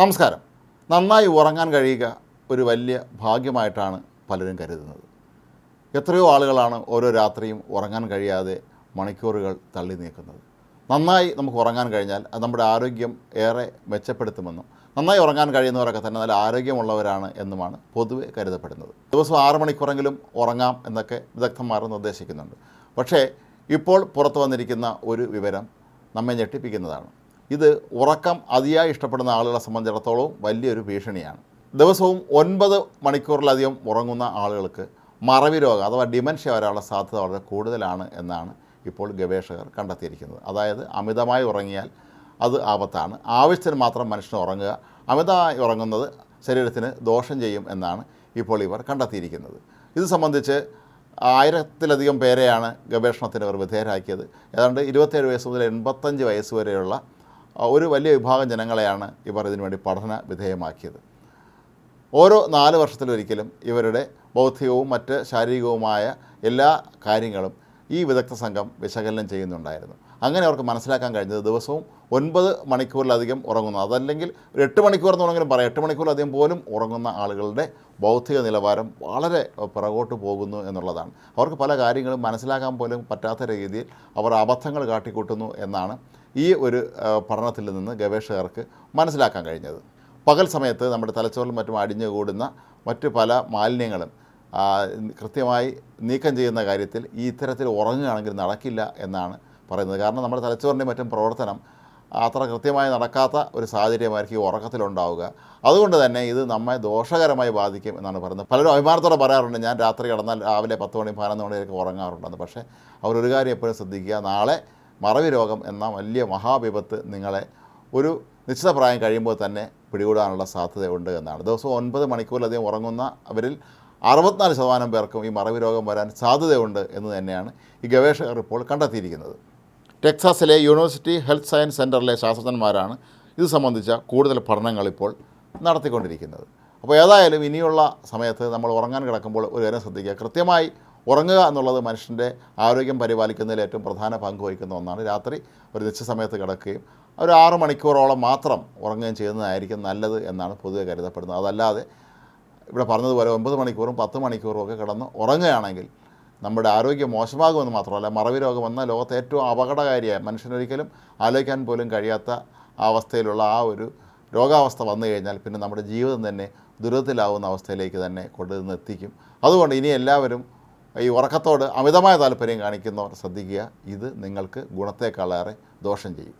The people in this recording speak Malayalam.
നമസ്കാരം. നന്നായി ഉറങ്ങാൻ കഴിയുക ഒരു വലിയ ഭാഗ്യമായിട്ടാണ് പലരും കരുതുന്നത്. എത്രയോ ആളുകളാണ് ഓരോ രാത്രിയും ഉറങ്ങാൻ കഴിയാതെ മണിക്കൂറുകൾ തള്ളി നീക്കുന്നത്. നന്നായി നമുക്ക് ഉറങ്ങാൻ കഴിഞ്ഞാൽ അത് നമ്മുടെ ആരോഗ്യം ഏറെ മെച്ചപ്പെടുത്തുമെന്നും നന്നായി ഉറങ്ങാൻ കഴിയുന്നവരൊക്കെ തന്നെ നല്ല ആരോഗ്യമുള്ളവരാണ് എന്നുമാണ് പൊതുവെ കരുതപ്പെടുന്നത്. ദിവസം ആറ് മണിക്കൂറെങ്കിലും ഉറങ്ങാം എന്നൊക്കെ വിദഗ്ധന്മാർ നിർദ്ദേശിക്കുന്നുണ്ട്. പക്ഷേ ഇപ്പോൾ പുറത്തു വന്നിരിക്കുന്ന ഒരു വിവരം നമ്മെ ഞെട്ടിപ്പിക്കുന്നതാണ്. ഇത് ഉറക്കം അതിയായി ഇഷ്ടപ്പെടുന്ന ആളുകളെ സംബന്ധിച്ചിടത്തോളം വലിയൊരു ഭീഷണിയാണ്. ദിവസവും ഒൻപത് മണിക്കൂറിലധികം ഉറങ്ങുന്ന ആളുകൾക്ക് മറവി രോഗം അഥവാ ഡിമെൻഷ്യ വരാനുള്ള സാധ്യത വളരെ കൂടുതലാണ് എന്നാണ് ഇപ്പോൾ ഗവേഷകർ കണ്ടെത്തിയിരിക്കുന്നത്. അതായത് അമിതമായി ഉറങ്ങിയാൽ അത് ആപത്താണ്. ആവശ്യത്തിന് മാത്രം മനുഷ്യൻ ഉറങ്ങുക അമിതമായി ഉറങ്ങുന്നത് ശരീരത്തിന് ദോഷം ചെയ്യും എന്നാണ് ഇപ്പോൾ ഇവർ കണ്ടെത്തിയിരിക്കുന്നത്. ഇത് സംബന്ധിച്ച് ആയിരത്തിലധികം പേരെയാണ് ഗവേഷണത്തിന് അവർ വിധേയരാക്കിയത്. ഏതാണ്ട് ഇരുപത്തേഴ് വയസ്സ് മുതൽ എൺപത്തഞ്ച് വയസ്സ് വരെയുള്ള ഒരു വലിയ വിഭാഗം ജനങ്ങളെയാണ് ഇവർ ഇതിനുവേണ്ടി പഠന വിധേയമാക്കിയത്. ഓരോ നാല് വർഷത്തിലൊരിക്കലും ഇവരുടെ ബൗദ്ധികവും മറ്റ് ശാരീരികവുമായ എല്ലാ കാര്യങ്ങളും ഈ വിദഗ്ധ സംഘം വിശകലനം ചെയ്യുന്നുണ്ടായിരുന്നു. അങ്ങനെ അവർക്ക് മനസ്സിലാക്കാൻ കഴിഞ്ഞത് ദിവസവും ഒൻപത് മണിക്കൂറിലധികം ഉറങ്ങുന്നു. അതല്ലെങ്കിൽ ഒരു എട്ട് മണിക്കൂർ എന്ന് വേണമെങ്കിലും പറയാം. എട്ട് മണിക്കൂറിലധികം പോലും ഉറങ്ങുന്ന ആളുകളുടെ ബൗദ്ധിക നിലവാരം വളരെ പിറകോട്ട് പോകുന്നു എന്നുള്ളതാണ്. അവർക്ക് പല കാര്യങ്ങളും മനസ്സിലാക്കാൻ പോലും പറ്റാത്ത രീതിയിൽ അവർ അബദ്ധങ്ങൾ കാട്ടിക്കൂട്ടുന്നു എന്നാണ് ഈ ഒരു പഠനത്തിൽ നിന്ന് ഗവേഷകർക്ക് മനസ്സിലാക്കാൻ കഴിഞ്ഞത്. പകൽ സമയത്ത് നമ്മുടെ തലച്ചോറിലും മറ്റും അടിഞ്ഞുകൂടുന്ന മറ്റു പല മാലിന്യങ്ങളും കൃത്യമായി നീക്കം ചെയ്യുന്ന കാര്യത്തിൽ ഈ ഇത്തരത്തിൽ ഉറങ്ങുകയാണെങ്കിൽ നടക്കില്ല എന്നാണ് പറയുന്നത്. കാരണം നമ്മുടെ തലച്ചോറിന്റെ മറ്റും പ്രവർത്തനം അത്ര കൃത്യമായി നടക്കാത്ത ഒരു സാഹചര്യമായിരിക്കും ഉറക്കത്തിലുണ്ടാവുക. അതുകൊണ്ട് തന്നെ ഇത് നമ്മെ ദോഷകരമായി ബാധിക്കും എന്നാണ് പറയുന്നത്. പലരും അഭിമാനത്തോടെ പറയാറുണ്ട് ഞാൻ രാത്രി കിടന്നാൽ രാവിലെ പത്ത് മണി പതിനൊന്ന് മണിയൊക്കെ ഉറങ്ങാറുണ്ടെന്ന്. പക്ഷേ അവരൊരു കാര്യം എപ്പോഴും ശ്രദ്ധിക്കുക നാളെ മറവി രോഗം എന്ന വലിയ മഹാവിപത്ത് നിങ്ങളെ ഒരു നിശ്ചിത പ്രായം കഴിയുമ്പോൾ തന്നെ പിടികൂടാനുള്ള സാധ്യതയുണ്ട് എന്നാണ്. ദിവസവും ഒൻപത് മണിക്കൂറിലധികം ഉറങ്ങുന്ന അവരിൽ അറുപത്തിനാല് ശതമാനം പേർക്കും ഈ മറവി രോഗം വരാൻ സാധ്യതയുണ്ട് എന്ന് തന്നെയാണ് ഈ ഗവേഷകർ ഇപ്പോൾ കണ്ടെത്തിയിരിക്കുന്നത്. ടെക്സാസിലെ യൂണിവേഴ്സിറ്റി ഹെൽത്ത് സയൻസ് സെന്ററിലെ ശാസ്ത്രജ്ഞന്മാരാണ് ഇത് സംബന്ധിച്ച കൂടുതൽ പഠനങ്ങൾ ഇപ്പോൾ നടത്തിക്കൊണ്ടിരിക്കുന്നത്. അപ്പോൾ ഏതായാലും ഇനിയുള്ള സമയത്ത് നമ്മൾ ഉറങ്ങാൻ കിടക്കുമ്പോൾ ഒരു കാര്യം ശ്രദ്ധിക്കുക. കൃത്യമായി ഉറങ്ങുക എന്നുള്ളത് മനുഷ്യന്റെ ആരോഗ്യം പരിപാലിക്കുന്നതിൽ ഏറ്റവും പ്രധാന പങ്ക് വഹിക്കുന്ന ഒന്നാണ്. രാത്രി ഒരു നിശ്ചിത സമയത്ത് കിടക്കുകയും ഒരു ആറ് മണിക്കൂറോളം മാത്രം ഉറങ്ങുകയും ചെയ്യുന്നതായിരിക്കും നല്ലത് എന്നാണ് പൊതുവെ കരുതപ്പെടുന്നത്. അതല്ലാതെ ഇവിടെ പറഞ്ഞതുപോലെ ഒമ്പത് മണിക്കൂറും പത്ത് മണിക്കൂറും ഒക്കെ കിടന്ന് ഉറങ്ങുകയാണെങ്കിൽ നമ്മുടെ ആരോഗ്യം മോശമാകുമെന്ന് മാത്രമല്ല മറവി രോഗം എന്ന ലോകത്തെ ഏറ്റവും അപകടകാരിയായ മനുഷ്യനൊരിക്കലും ആലോചിക്കാൻ പോലും കഴിയാത്ത അവസ്ഥയിലുള്ള ആ ഒരു രോഗാവസ്ഥ വന്നു കഴിഞ്ഞാൽ പിന്നെ നമ്മുടെ ജീവിതം തന്നെ ദുരിതത്തിലാവുന്ന അവസ്ഥയിലേക്ക് തന്നെ കൊണ്ടുവന്ന് എത്തിക്കും. അതുകൊണ്ട് ഇനി എല്ലാവരും ഈ ഉറക്കത്തോട് അമിതമായ താല്പര്യം കാണിക്കുന്നവർ ശ്രദ്ധിക്കുക. ഇത് നിങ്ങൾക്ക് ഗുണത്തേക്കാളേറെ ദോഷം ചെയ്യും.